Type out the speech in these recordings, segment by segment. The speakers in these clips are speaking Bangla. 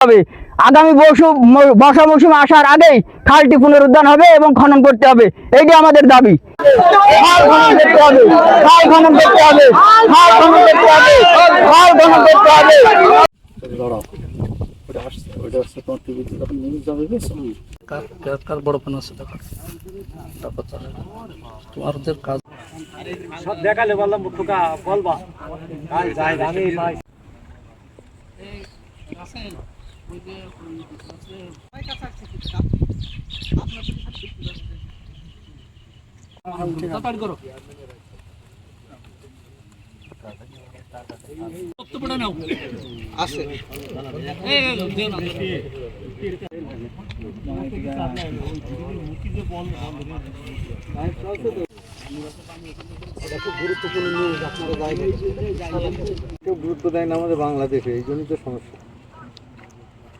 হবে আগামী বর্ষ বর্ষা মৌসুম আসার আগেই খালটি পুনরুদ্ধার হবে এবং খনন করতে হবে এইটি আমাদের দাবি খাল খনন করতে হবে কেউ গুরুত্ব দেয় না আমাদের বাংলাদেশে এই জন্যই তো সমস্যা।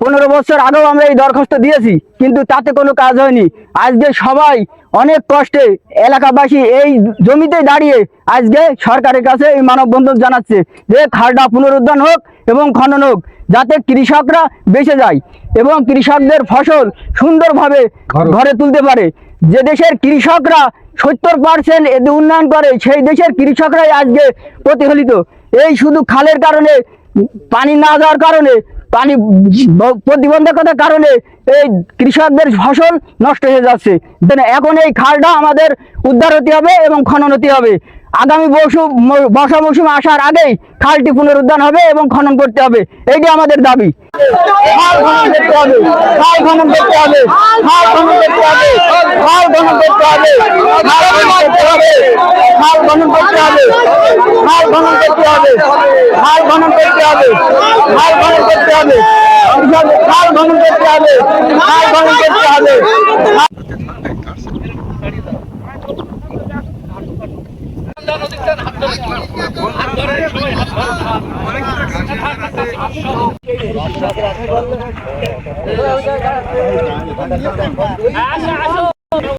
পনেরো বছর আগেও আমরা এই দরখাস্ত দিয়েছি কিন্তু তাতে কোনো কাজ হয়নি। আজকে সবাই অনেক কষ্টে এলাকাবাসী এই জমিতে দাঁড়িয়ে আজকে সরকারের কাছে এই মানববন্ধন জানাচ্ছে যে খালটা পুনরুদ্ধার হোক এবং খনন হোক যাতে কৃষকরা বেঁচে যায় এবং কৃষকদের ফসল সুন্দরভাবে ঘরে তুলতে পারে। যে দেশের কৃষকরা সত্তর পার্সেন্ট উন্নয়ন করে, সেই দেশের কৃষকরাই আজকে প্রতিফলিত। এই শুধু খালের কারণে, পানি না দেওয়ার কারণে, পানি প্রতিবন্ধকতার কারণে এই কৃষকদের ফসল নষ্ট হয়ে যাচ্ছে। এখন এই খালটা আমাদের উদ্ধার হতে হবে এবং খনন হতে হবে। আগামী বর্ষু মৌসুম আসার আগেই খালটি পুনরুদ্ধার হবে এবং খনন করতে হবে এইটি আমাদের দাবি হবে খাল খনন করতে হবে খনন করতে হবে করতে হবে খনন করতে হবে খনন করতে হবে খাল করতে হবে হবে আসে আসে।